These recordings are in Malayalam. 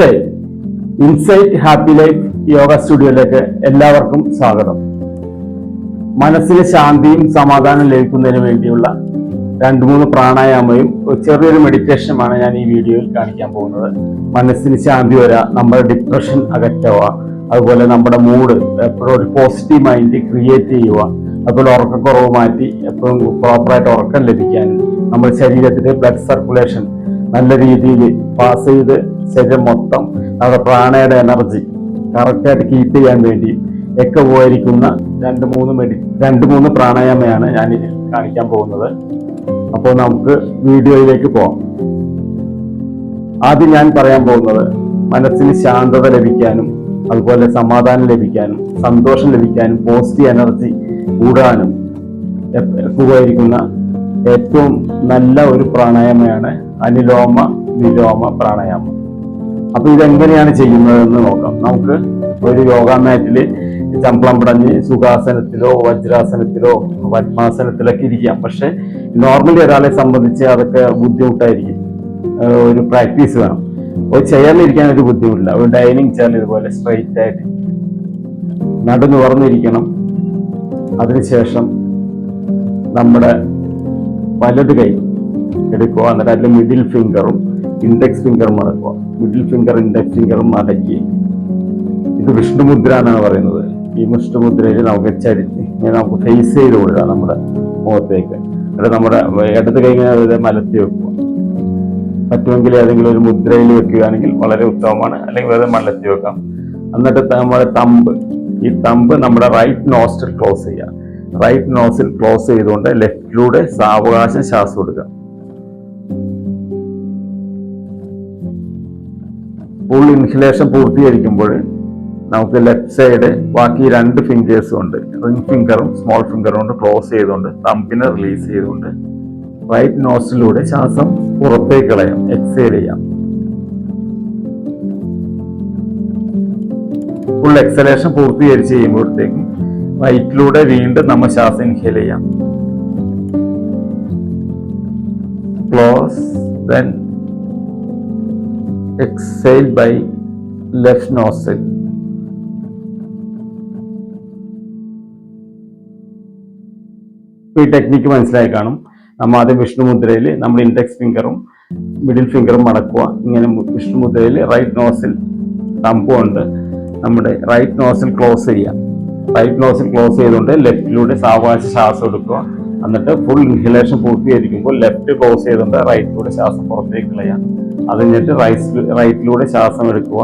ഇൻസൈറ്റ് ഹാപ്പി ലൈഫ് യോഗ സ്റ്റുഡിയോയിലേക്ക് എല്ലാവർക്കും സ്വാഗതം. മനസ്സിന് ശാന്തിയും സമാധാനം ലഭിക്കുന്നതിന് വേണ്ടിയുള്ള രണ്ട് മൂന്ന് പ്രാണായാമയും ചെറിയൊരു മെഡിറ്റേഷനുമാണ് ഞാൻ ഈ വീഡിയോയിൽ കാണിക്കാൻ പോകുന്നത്. മനസ്സിന് ശാന്തി വരാ നമ്മുടെ ഡിപ്രഷൻ അകറ്റുക അതുപോലെ നമ്മുടെ മൂഡ് എപ്പോഴും ഒരു പോസിറ്റീവ് മൈൻഡ് ക്രിയേറ്റ് ചെയ്യുക അതുപോലെ ഉറക്കക്കുറവ് മാറ്റി എപ്പോഴും പ്രോപ്പറായിട്ട് ഉറക്കം ലഭിക്കാനും നമ്മുടെ ശരീരത്തിലെ ബ്ലഡ് സർക്കുലേഷൻ നല്ല രീതിയിൽ പാസ് ചെയ്ത് ശരീരം മൊത്തം നമ്മുടെ പ്രാണയുടെ എനർജി കറക്റ്റായിട്ട് കീപ്പ് ചെയ്യാൻ വേണ്ടി ഒക്കെ ഉപകരിക്കുന്ന രണ്ട് മൂന്ന് മെഡി രണ്ട് മൂന്ന് പ്രാണായാമയാണ് ഞാൻ ഇതിൽ കാണിക്കാൻ പോകുന്നത്. അപ്പോൾ നമുക്ക് വീഡിയോയിലേക്ക് പോകാം ആദ്യം ഞാൻ പറയാൻ പോകുന്നത് മനസ്സിന് ശാന്തത ലഭിക്കാനും അതുപോലെ സമാധാനം ലഭിക്കാനും സന്തോഷം ലഭിക്കാനും പോസിറ്റീവ് എനർജി കൂടാനും പോയിരിക്കുന്ന ഏറ്റവും നല്ല ഒരു പ്രാണായാമയാണ് അനുലോമ വിലോമ പ്രാണായാമം. അപ്പൊ ഇതെങ്ങനെയാണ് ചെയ്യുന്നതെന്ന് നോക്കാം. നമുക്ക് ഒരു യോഗ മാറ്റിൽ ചമ്പളം പടഞ്ഞ് സുഖാസനത്തിലോ വജ്രാസനത്തിലോ പത്മാസനത്തിലൊക്കെ ഇരിക്കാം. പക്ഷെ നോർമലി ഒരാളെ സംബന്ധിച്ച് അതൊക്കെ ബുദ്ധിമുട്ടായിരിക്കും. ഒരു പ്രാക്ടീസ് വേണം. ഒരു ചെയറിലിരിക്കാൻ ഒരു ബുദ്ധിമുട്ടില്ല. ഒരു ഡൈനിങ് ചെയറിൽ ഇതുപോലെ സ്ട്രൈറ്റ് ആയിട്ട് നടു നിവർന്നിരിക്കണം അതിനുശേഷം നമ്മുടെ വലത് കൈ എടുക്കുക. എന്നിട്ട് അതിൽ മിഡിൽ ഫിംഗറും ഇൻഡെക്സ് ഫിംഗർ മടക്കുക മിഡിൽ ഫിംഗർ ഇൻഡെക്സ് ഫിംഗർ മടക്കി. ഇത് വിഷ്ണുമുദ്ര എന്നാണ് പറയുന്നത്. ഈ വിഷ്ണുമുദ്രയിൽ നമുക്ക് ചരിച്ച് ഇങ്ങനെ നമുക്ക് ഫേസ് ചെയ്ത് കൊടുക്കുക നമ്മുടെ മുഖത്തേക്ക്. എന്നിട്ട് നമ്മുടെ ഇടത് കൈ ഇങ്ങനെ മലത്തി വെക്കുക. പറ്റുമെങ്കിൽ ഏതെങ്കിലും ഒരു മുദ്രയിൽ വെക്കുകയാണെങ്കിൽ വളരെ ഉത്തമമാണ്. അല്ലെങ്കിൽ വെറുതെ മലത്തി വെക്കാം. എന്നിട്ട് നമ്മുടെ തമ്പ്. ഈ തമ്പ് നമ്മുടെ റൈറ്റ് നോസ്റ്റിൽ ക്ലോസ് ചെയ്യുക. റൈറ്റ് നോസിൽ ക്ലോസ് ചെയ്തുകൊണ്ട് ലെഫ്റ്റിലൂടെ സാവകാശം ശ്വാസം കൊടുക്കുക ഫുൾ ഇൻഹലേഷൻ പൂർത്തീകരിക്കുമ്പോൾ നമുക്ക് ലെഫ്റ്റ് സൈഡ് ബാക്കി രണ്ട് ഫിംഗേഴ്സും ഉണ്ട്. റിംഗ് ഫിംഗറും സ്മോൾ ഫിംഗറും കൊണ്ട് ക്ലോസ് ചെയ്തുകൊണ്ട് തമ്പിനെ റിലീസ് ചെയ്തുകൊണ്ട് റൈറ്റ് നോസിലൂടെ ശ്വാസം പുറത്തേക്ക് കളയാം എക്സൈൽ ചെയ്യാം. ഫുൾ എക്സലേഷൻ പൂർത്തീകരിച്ച് ചെയ്യുമ്പോഴത്തേക്കും റൈറ്റിലൂടെ വീണ്ടും നമ്മൾ ശ്വാസം ഇൻഹേൽ ചെയ്യാം. Close then exhale by left nostril ഈ ടെക്നിക്ക് മനസ്സിലായി കാണും. നമ്മൾ ആദ്യം വിഷ്ണു മുദ്രയിൽ നമ്മൾ ഇൻഡെക്സ് ഫിംഗറും മിഡിൽ ഫിംഗറും മടക്കുക ഇങ്ങനെ വിഷ്ണു മുദ്രയിൽ റൈറ്റ് നോസിൽ തമ്പുകൊണ്ട് നമ്മുടെ റൈറ്റ് നോസിൽ ക്ലോസ് ചെയ്യുക റൈറ്റ് നോസിൽ ക്ലോസ് ചെയ്തുകൊണ്ട് ലെഫ്റ്റിലൂടെ സാവകാശ ശ്വാസം എടുക്കുക എന്നിട്ട് ഫുൾ ഇൻഹലേഷൻ പൂർത്തീകരിക്കുമ്പോൾ ലെഫ്റ്റ് ക്ലോസ് ചെയ്തുകൊണ്ട് റൈറ്റിലൂടെ ശ്വാസം പുറത്തേക്ക് കളയാം അത് കഴിഞ്ഞിട്ട് റൈറ്റ് റൈറ്റിലൂടെ ശ്വാസം എടുക്കുക.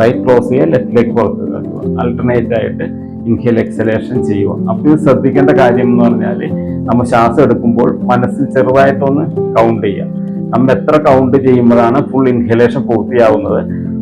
റൈറ്റ് ക്ലോസ് ചെയ്യുക ലെഫ്റ്റിലേക്ക് പുറത്തേക്ക് എടുക്കുക അൾട്ടർനേറ്റ് ആയിട്ട് ഇൻഹേൽ എക്സലേഷൻ ചെയ്യുക. അപ്പോൾ ഇത് ശ്രദ്ധിക്കേണ്ട കാര്യം എന്ന് പറഞ്ഞാൽ നമ്മൾ ശ്വാസം എടുക്കുമ്പോൾ മനസ്സിൽ ചെറുതായിട്ടൊന്ന് കൗണ്ട് ചെയ്യുക. നമ്മൾ എത്ര കൗണ്ട് ചെയ്യുമ്പോഴാണ് ഫുൾ ഇൻഹലേഷൻ പൂർത്തിയാവുന്നത്?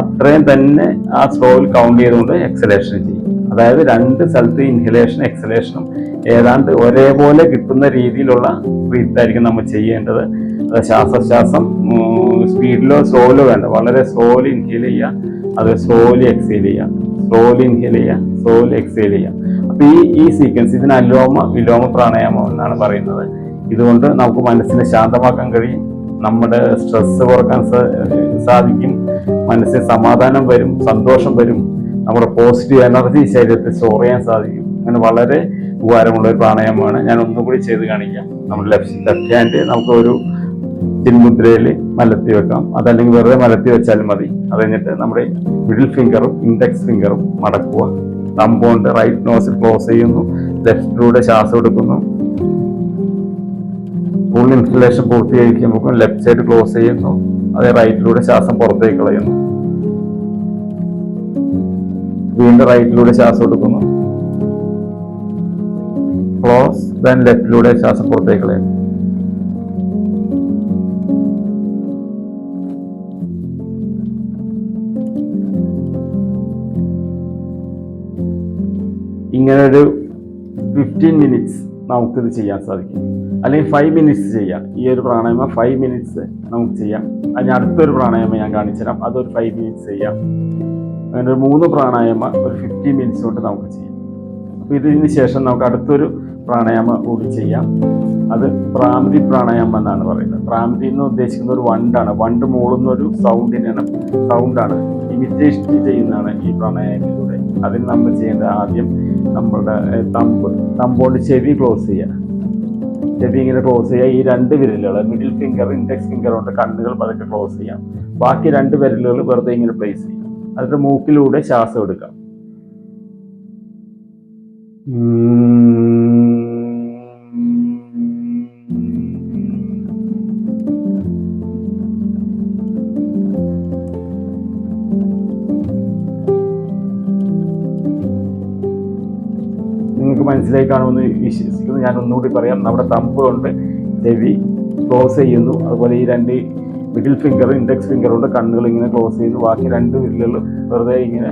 അത്രയും തന്നെ ആ സ്ലോയിൽ കൗണ്ട് ചെയ്തുകൊണ്ട് എക്സലേഷൻ ചെയ്യും അതായത് രണ്ട് സ്ഥലത്ത് ഇൻഹലേഷൻ എക്സലേഷനും ഏതാണ്ട് ഒരേപോലെ കിട്ടുന്ന രീതിയിലുള്ള ബ്രീത്ത് ആയിരിക്കും നമ്മൾ ചെയ്യേണ്ടത്. ശ്വാസശ്വാസം സ്പീഡിലോ സ്ലോയിലോ വേണ്ട. വളരെ സ്ലോലി ഇൻഹേൽ ചെയ്യുക. അത് സ്ലോലി എക്സേൽ ചെയ്യുക. സ്ലോലി ഇൻഹേൽ ചെയ്യുക. സ്ലോലി എക്സേൽ ചെയ്യുക. അപ്പോൾ ഈ ഈ സീക്വൻസ് ഇതിന് അലോമ വിലോമ പ്രാണായാമം എന്നാണ് പറയുന്നത്. ഇതുകൊണ്ട് നമുക്ക് മനസ്സിനെ ശാന്തമാക്കാൻ കഴിയും. നമ്മുടെ സ്ട്രെസ് കുറയ്ക്കാൻ സാധിക്കും. മനസ്സിന് സമാധാനം വരും സന്തോഷം വരും. നമ്മുടെ പോസിറ്റീവ് എനർജി ശരീരത്തിൽ സ്റ്റോർ ചെയ്യാൻ സാധിക്കും. അങ്ങനെ വളരെ ഉപകാരമുള്ള ഒരു പ്രാണായാമമാണ്. ഞാൻ ഒന്നും കൂടി ചെയ്ത് കാണിക്കാം. നമ്മുടെ ലെഫ്റ്റ് ലെഫ്റ്റ് ഹാൻഡ് നമുക്ക് ഒരു ചിന്മുദ്രയിൽ മലത്തി വെക്കാം. അതല്ലെങ്കിൽ വെറുതെ മലത്തി വെച്ചാലും മതി. അത് കഴിഞ്ഞിട്ട് നമ്മുടെ മിഡിൽ ഫിംഗറും ഇൻഡെക്സ് ഫിംഗറും മടക്കുക. തമ്പോണ്ട് റൈറ്റ് നോസിൽ ക്ലോസ് ചെയ്യുന്നു. ലെഫ്റ്റിലൂടെ ശ്വാസം എടുക്കുന്നു. ഫുൾ ഇൻസ്റ്റലേഷൻ പൂർത്തീകരിക്കുമ്പോൾ ലെഫ്റ്റ് സൈഡ് ക്ലോസ് ചെയ്യുന്നു. അതേ റൈറ്റിലൂടെ ശ്വാസം പുറത്തേക്ക് കളയുന്നു. വീണ്ടും റൈറ്റിലൂടെ ശ്വാസം എടുക്കുന്നു ക്ലോസ് ദെൻ ലെഫ്റ്റിലൂടെ ശ്വാസം പുറത്തേക്ക് കളയുന്നു ഇങ്ങനെ ഒരു ഫിഫ്റ്റീൻ മിനിറ്റ്സ് നമുക്കിത് ചെയ്യാൻ സാധിക്കും. അല്ലെങ്കിൽ ഫൈവ് മിനിറ്റ്സ് ചെയ്യാം. ഈ ഒരു പ്രാണായാമം ഫൈവ് മിനിറ്റ്സ് നമുക്ക് ചെയ്യാം. അതിന് അടുത്തൊരു പ്രാണായാമം ഞാൻ കാണിച്ചു തരാം അതൊരു ഫൈവ് മിനിറ്റ്സ് ചെയ്യാം. അങ്ങനെ ഒരു മൂന്ന് പ്രാണായാമ ഒരു ഫിഫ്റ്റീൻ മിനിറ്റ്സ് കൊണ്ട് നമുക്ക് ചെയ്യാം. അപ്പോൾ ഇതിന് ശേഷം നമുക്ക് അടുത്തൊരു പ്രാണായാമ കൂടി ചെയ്യാം. അത് പ്രാമതി പ്രാണായാമം എന്നാണ് പറയുന്നത്. പ്രാമതി എന്ന് ഉദ്ദേശിക്കുന്ന ഒരു വണ്ടാണ് വണ്ട് മൂളുന്ന ഒരു സൗണ്ടിനാണ് സൗണ്ടാണ് ഇമിറ്റേഷൻ ചെയ്യുന്നതാണ് ഈ പ്രാണായാമത്തിലൂടെ. അതിന് നമ്മൾ ചെയ്യേണ്ടത് ആദ്യം നമ്മളുടെ തമ്പ് തമ്പോണ്ട് ചെവി ക്ലോസ് ചെയ്യുക. ചെവി ഇങ്ങനെ ക്ലോസ് ചെയ്യുക. ഈ രണ്ട് വിരലുകൾ മിഡിൽ ഫിംഗർ ഇൻഡെക്സ് ഫിംഗർ കൊണ്ട് കണ്ണുകൾ പതുക്കെ ക്ലോസ് ചെയ്യാം. ബാക്കി രണ്ട് വിരലുകൾ വെറുതെ ഇങ്ങനെ പ്ലേസ് ചെയ്യാം. അതിന്റെ മൂക്കിലൂടെ ശ്വാസം എടുക്കാം. നിങ്ങൾക്ക് മനസ്സിലായി കാണുമെന്ന് വിശ്വസിക്കുന്നു. ഞാൻ ഒന്നുകൂടി പറയാം. നമ്മുടെ തമ്പ് കൊണ്ട് ചെവി ക്ലോസ് ചെയ്യുന്നു. അതുപോലെ ഈ രണ്ട് മിഡിൽ ഫിംഗർ ഇൻഡെക്സ് ഫിംഗർ കൊണ്ട് കണ്ണുകൾ ഇങ്ങനെ ക്ലോസ് ചെയ്ത് ബാക്കി രണ്ട് വിരലുകൾ വെറുതെ ഇങ്ങനെ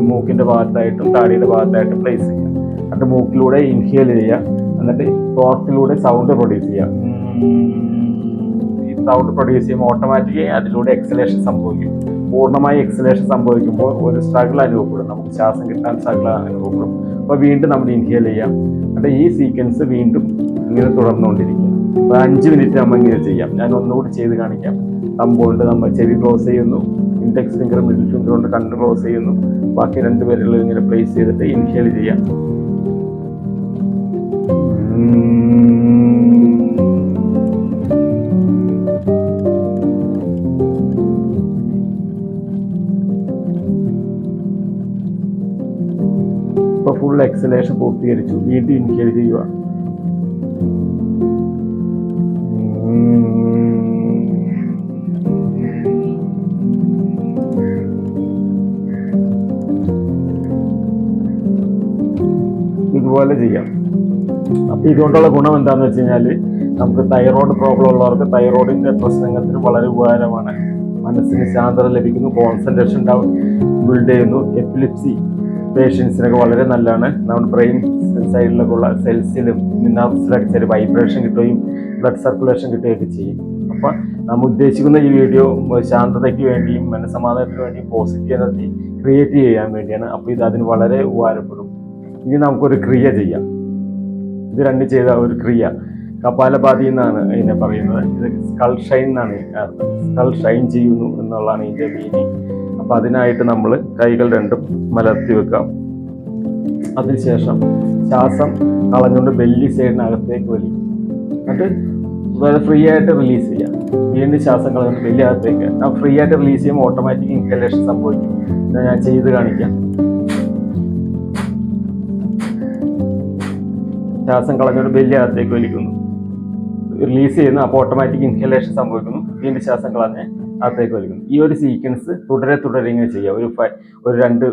മൂക്കിന്റെ ഭാഗത്തായിട്ടും താടിയുടെ ഭാഗത്തായിട്ടും പ്ലേസ് ചെയ്യുക. എന്നിട്ട് മൂക്കിലൂടെ ഇൻഹേൽ ചെയ്യുക. എന്നിട്ട് തോട്ടിലൂടെ സൗണ്ട് പ്രൊഡ്യൂസ് ചെയ്യുക. ഈ സൗണ്ട് പ്രൊഡ്യൂസ് ചെയ്യുമ്പോൾ ഓട്ടോമാറ്റിക്കലി അതിലൂടെ എക്സലേഷൻ സംഭവിക്കും. പൂർണമായി എക്സലേഷൻ സംഭവിക്കുമ്പോൾ ഒരു സ്ട്രഗിൾ അനുഭവപ്പെടും. നമുക്ക് ശ്വാസം കിട്ടാൻ സ്ട്രഗിൾ അനുഭവപ്പെടും. അപ്പോൾ വീണ്ടും നമ്മൾ ഇൻഹേൽ ചെയ്യാം എന്നിട്ട് ഈ സീക്വൻസ് വീണ്ടും ഇങ്ങനെ തുടർന്നുകൊണ്ടിരിക്കുക. അപ്പോൾ അഞ്ച് മിനിറ്റ് നമ്മൾ ഇങ്ങനെ ചെയ്യാം. ഞാൻ ഒന്നുകൂടി ചെയ്ത് കാണിക്കാം. തമ്പോണ്ട് നമ്മൾ ചെവി ക്ലോസ് ചെയ്യുന്നു. ഇൻഡെക്സ് ഫിംഗർ മിഡിൽ ഫിംഗർ കൊണ്ട് കണ്ണ് ക്ലോസ് ചെയ്യുന്നു. ബാക്കി രണ്ട് പേരുള്ള ഇങ്ങനെ പ്ലേസ് ചെയ്തിട്ട് ഇനിഷ്യൽ ചെയ്യാം. ഫുൾ എക്സലേഷൻ പൂർത്തീകരിച്ചു. വീണ്ടും ഇൻഹേൽ ചെയ്യുക. ഇതുപോലെ ചെയ്യാം. അപ്പൊ ഇതുകൊണ്ടുള്ള ഗുണം എന്താന്ന് വെച്ച് കഴിഞ്ഞാൽ നമുക്ക് തൈറോയ്ഡ് പ്രോബ്ലം ഉള്ളവർക്ക് തൈറോയിഡിന്റെ പ്രശ്നത്തിന് വളരെ ഉപകാരമാണ്. മനസ്സിന് ശാന്തത ലഭിക്കുന്നു കോൺസെൻട്രേഷൻ ഉണ്ടാവും ബിൽഡ് ചെയ്യുന്നു. എപ്പിലിപ്സി പേഷ്യൻസിനൊക്കെ വളരെ നല്ലതാണ്. നമ്മുടെ ബ്രെയിൻ സൈഡിലൊക്കെ ഉള്ള സെൽസിലും നർവ്സിലൊക്കെ സ്ട്രക്ചർ വൈബ്രേഷൻ കിട്ടുകയും ബ്ലഡ് സർക്കുലേഷൻ കിട്ടുകയൊക്കെ ചെയ്യും. അപ്പൊ നമ്മൾ ഉദ്ദേശിക്കുന്ന ഈ വീഡിയോ ശാന്തതയ്ക്ക് വേണ്ടിയും മനസ്സമാധാനത്തിന് വേണ്ടിയും പോസിറ്റീവ് എനർജി ക്രിയേറ്റ് ചെയ്യാൻ വേണ്ടിയാണ്. അപ്പോൾ ഇത് അതിന് വളരെ ഉപകാരപ്പെടും. ഇനി നമുക്കൊരു ക്രിയ ചെയ്യാം. ഇത് രണ്ട് ചെയ്ത ഒരു ക്രിയ. കപാലപാതി എന്നാണ് ഇതിനെ പറയുന്നത്. ഇത് സ്കൾ ഷൈൻ എന്നാണ് സ്കൾ ഷൈൻ ചെയ്യുന്നു എന്നുള്ളതാണ് ഇതിന്റെ മീനിങ് അപ്പൊ അതിനായിട്ട് നമ്മൾ കൈകൾ രണ്ടും മലർത്തി വെക്കാം. അതിനുശേഷം ശ്വാസം കളഞ്ഞുകൊണ്ട് ബെല്ലി സൈഡിനകത്തേക്ക് വലിക്കും എന്നിട്ട് വളരെ ഫ്രീ ആയിട്ട് റിലീസ് ചെയ്യാം. വീണ്ടും ശ്വാസം കളഞ്ഞുകൊണ്ട് ബെല്ലി അകത്തേക്ക്. ആ ഫ്രീ ആയിട്ട് റിലീസ് ചെയ്യുമ്പോൾ ഓട്ടോമാറ്റിക് ഇൻഹലേഷൻ സംഭവിക്കും. ഞാൻ ചെയ്ത് കാണിക്കാം. ശ്വാസം കളഞ്ഞുകൊണ്ട് ബെല്ലി അകത്തേക്ക് വലിക്കുന്നു. റിലീസ് ചെയ്യുന്നു അപ്പോൾ ഓട്ടോമാറ്റിക് ഇൻഹലേഷൻ സംഭവിക്കുന്നു. വീണ്ടും ശ്വാസം കളഞ്ഞ് അകത്തേക്ക് വലിക്കുന്നു. ഈ ഒരു സീക്വൻസ് തുടരെ തുടരെ ഇങ്ങനെ ചെയ്യുക. ഒരു ഒരു രണ്ട്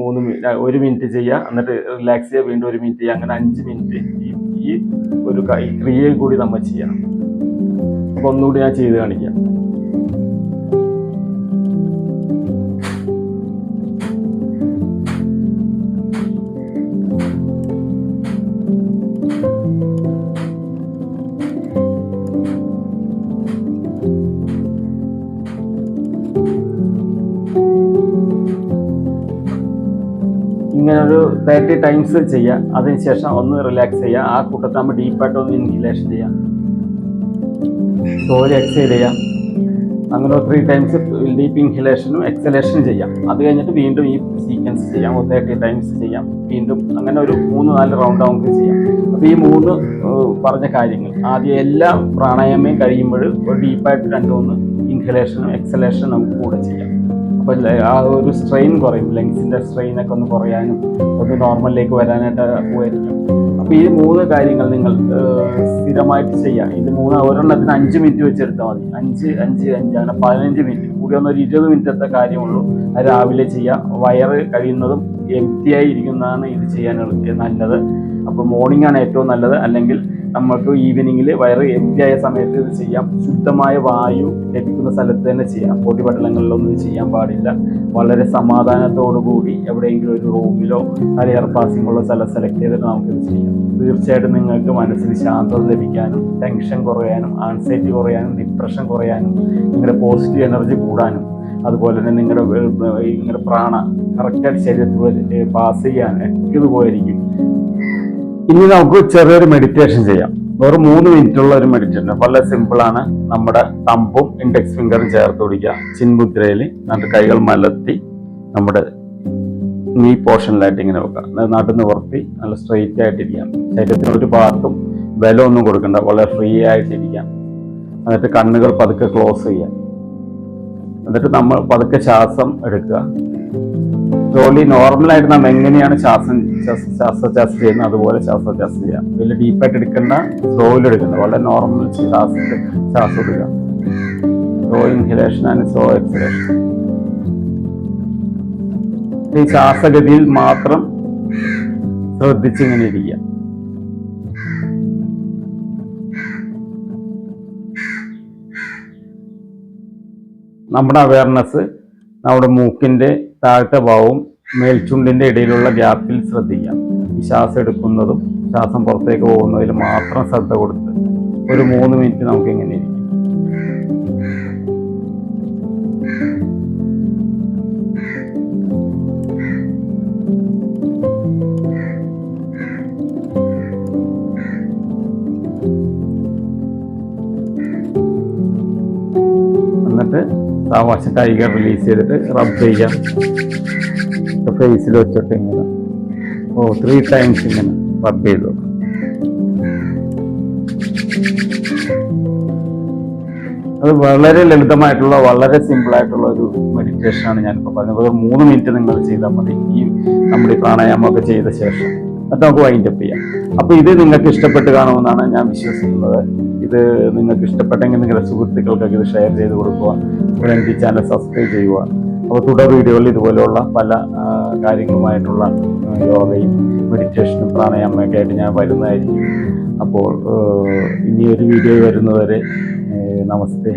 മൂന്ന് ഒരു മിനിറ്റ് ചെയ്യുക. എന്നിട്ട് റിലാക്സ് ചെയ്യുക. വീണ്ടും ഒരു മിനിറ്റ് ചെയ്യുക. അങ്ങനെ അഞ്ച് മിനിറ്റ് ഈ ഒരു ക്രിയയും കൂടി നമ്മൾ ചെയ്യണം. അപ്പോൾ ഒന്നുകൂടി ഞാൻ ചെയ്ത് കാണിക്കാം. തേർട്ടി ടൈംസ് ചെയ്യുക അതിനുശേഷം ഒന്ന് റിലാക്സ് ചെയ്യുക ആ കൂട്ടത്തിൽ നമ്മൾ ഡീപ്പായിട്ട് ഒന്ന് ഇൻഹിലേഷൻ ചെയ്യാം. സോലി എക്സൈൽ ചെയ്യാം. അങ്ങനെ ത്രീ ടൈംസ് ഡീപ്പ് ഇൻഹിലേഷനും എക്സലേഷനും ചെയ്യാം. അത് കഴിഞ്ഞിട്ട് വീണ്ടും ഈ സീക്വൻസ് ചെയ്യാം. ഒരു തേർട്ടി ടൈംസ് ചെയ്യാം. വീണ്ടും അങ്ങനെ ഒരു മൂന്ന് നാല് റൗണ്ട് നമുക്ക് ചെയ്യാം. അപ്പോൾ ഈ മൂന്ന് പറഞ്ഞ കാര്യങ്ങൾ. ആദ്യം എല്ലാ പ്രാണായാമയും കഴിയുമ്പോൾ ഒരു ഡീപ്പായിട്ട് രണ്ട് മൂന്ന് ഇൻഹലേഷനും എക്സലേഷനും നമുക്ക് കൂടെ ചെയ്യാം. അപ്പോൾ ആ ഒരു സ്ട്രെയിൻ കുറയും. ലങ്സിന്റെ സ്ട്രെയിനൊക്കെ ഒന്ന് കുറയാനും ഒന്ന് നോർമലിലേക്ക് വരാനായിട്ട് പോയിരിക്കും അപ്പോൾ ഈ മൂന്ന് കാര്യങ്ങൾ നിങ്ങൾ സ്ഥിരമായിട്ട് ചെയ്യാം. ഇത് മൂന്ന് ഒരെണ്ണത്തിന് അഞ്ച് മിനിറ്റ് വെച്ചെടുത്താൽ മതി. അഞ്ച് അഞ്ച് അഞ്ച് അങ്ങനെ പതിനഞ്ച് മിനിറ്റ് കൂടി ഒന്ന് ഒരു ഇരുപത് മിനിറ്റത്തെ കാര്യമുള്ളൂ. രാവിലെ ചെയ്യാം. വയറ് കഴിയുന്നതും എം ടി ആയി ഇരിക്കുന്നതാണ് ഇത് ചെയ്യാൻ നല്ലത്. അപ്പോൾ മോർണിംഗ് ആണ് ഏറ്റവും നല്ലത്. അല്ലെങ്കിൽ നമുക്ക് ഈവനിങ്ങിൽ വയറ് ടി ആയ സമയത്ത് ഇത് ചെയ്യാം. ശുദ്ധമായ വായു ലഭിക്കുന്ന സ്ഥലത്ത് തന്നെ ചെയ്യാം. പൊടിപടലങ്ങളിലൊന്നും ചെയ്യാൻ പാടില്ല. വളരെ സമാധാനത്തോടു കൂടി എവിടെയെങ്കിലും ഒരു റൂമിലോ അല്ല എയർ പാസിംഗ് ഉള്ള സ്ഥലം സെലക്ട് ചെയ്തിട്ട് ഇത് ചെയ്യാം. തീർച്ചയായിട്ടും നിങ്ങൾക്ക് മനസ്സിന് ശാന്തത ലഭിക്കാനും ടെൻഷൻ കുറയാനും ആൻസൈറ്റി കുറയാനും ഡിപ്രഷൻ കുറയാനും നിങ്ങളുടെ പോസിറ്റീവ് എനർജി കൂടാനും അതുപോലെ തന്നെ നിങ്ങളുടെ നിങ്ങളുടെ പ്രാണ കറക്റ്റായിട്ട് ശരീരത്തിൽ പാസ് ചെയ്യാൻ ഒക്കെ ഇത് പോയിരിക്കും ഇനി നമുക്ക് ചെറിയൊരു മെഡിറ്റേഷൻ ചെയ്യാം. വെറും മൂന്ന് മിനിറ്റുള്ള ഒരു മെഡിറ്റേഷൻ വളരെ സിമ്പിളാണ് നമ്മുടെ തമ്പും ഇൻഡെക്സ് ഫിംഗറും ചേർത്ത് പിടിക്കുക. ചിൻമുദ്രയിൽ എന്നിട്ട് കൈകൾ മലർത്തി നമ്മുടെ നീ പോർഷനിലായിട്ട് ഇങ്ങനെ വെക്കുക. നാട്ടിൽ നിവർത്തി നല്ല സ്ട്രെയിറ്റ് ആയിട്ടിരിക്കാം ശരീരത്തിന് ഒരു ഭാഗത്തും ബലമൊന്നും കൊടുക്കണ്ട. വളരെ ഫ്രീ ആയിട്ടിരിക്കാം എന്നിട്ട് കണ്ണുകൾ പതുക്കെ ക്ലോസ് ചെയ്യാം എന്നിട്ട് നമ്മൾ പതുക്കെ ശ്വാസം എടുക്കുക. ജോലി നോർമലായിട്ട് നമ്മൾ എങ്ങനെയാണ് ശ്വാസം ശ്വാസോച്ഛാസ ചെയ്യുന്നത്? അതുപോലെ ശ്വാസോച്ഛ്വാസം ചെയ്യാം വലിയ ഡീപ്പായിട്ട് എടുക്കുന്ന സ്ലോയിൽ എടുക്കുന്നത് വളരെ നോർമൽ ശ്വാസത്തിൽ ശ്വാസം എടുക്കുക. Slow inhalation and slow exhalation ഈ ശ്വാസഗതിയിൽ മാത്രം ശ്രദ്ധിച്ചിങ്ങനെ ഇരിക്കുക. നമ്മുടെ അവയർനെസ് നമ്മുടെ മൂക്കിന്റെ താഴത്തെ ഭാവവും മേൽച്ചുണ്ടിന്റെ ഇടയിലുള്ള ഗ്യാപ്പിൽ ശ്രദ്ധിക്കാം. ശ്വാസം എടുക്കുന്നതും ശ്വാസം പുറത്തേക്ക് പോകുന്നതിൽ മാത്രം ശ്രദ്ധ കൊടുത്ത് ഒരു മൂന്ന് മിനിറ്റ് നമുക്ക് ഇങ്ങനെ ഇരിക്കും. എന്നിട്ട് സാവകാശം ടൈഗർ റിലീസ് ചെയ്തിട്ട് റബ് ചെയ്യാം. ഫേസിൽ വെച്ചിട്ട് ഇങ്ങനെ. ഓ ത്രീ ടൈംസ് ഇങ്ങനെ റബ് ചെയ്തു. അത് വളരെ ലളിതമായിട്ടുള്ള വളരെ സിമ്പിൾ ആയിട്ടുള്ള ഒരു മെഡിറ്റേഷൻ ആണ് ഞാനിപ്പോൾ പറഞ്ഞത്. ഒരു മൂന്ന് മിനിറ്റ് നിങ്ങൾ ചെയ്താൽ മതി. ഈ നമ്മുടെ ഈ പ്രാണായാമമൊക്കെ ചെയ്ത ശേഷം അത് നമുക്ക് വൈൻഡപ്പ് ചെയ്യാം. അപ്പൊ ഇത് നിങ്ങൾക്ക് ഇഷ്ടപ്പെട്ട് കാണുമെന്നാണ് ഞാൻ വിശ്വസിക്കുന്നത്. ഇത് നിങ്ങൾക്ക് ഇഷ്ടപ്പെട്ടെങ്കിൽ നിങ്ങളുടെ സുഹൃത്തുക്കൾക്കൊക്കെ ഇത് ഷെയർ ചെയ്ത് കൊടുക്കുക. ഇവിടെ എനിക്ക് ചാനൽ സബ്സ്ക്രൈബ് ചെയ്യുക. അപ്പോൾ തുടർ വീഡിയോകളിൽ ഇതുപോലെയുള്ള പല കാര്യങ്ങളുമായിട്ടുള്ള യോഗയും മെഡിറ്റേഷനും പ്രാണായാമയൊക്കെ ആയിട്ട് ഞാൻ വരുന്നതായിരിക്കും. അപ്പോൾ ഇനി ഒരു വീഡിയോ വരുന്നവരെ ഏഹ്, നമസ്തേ.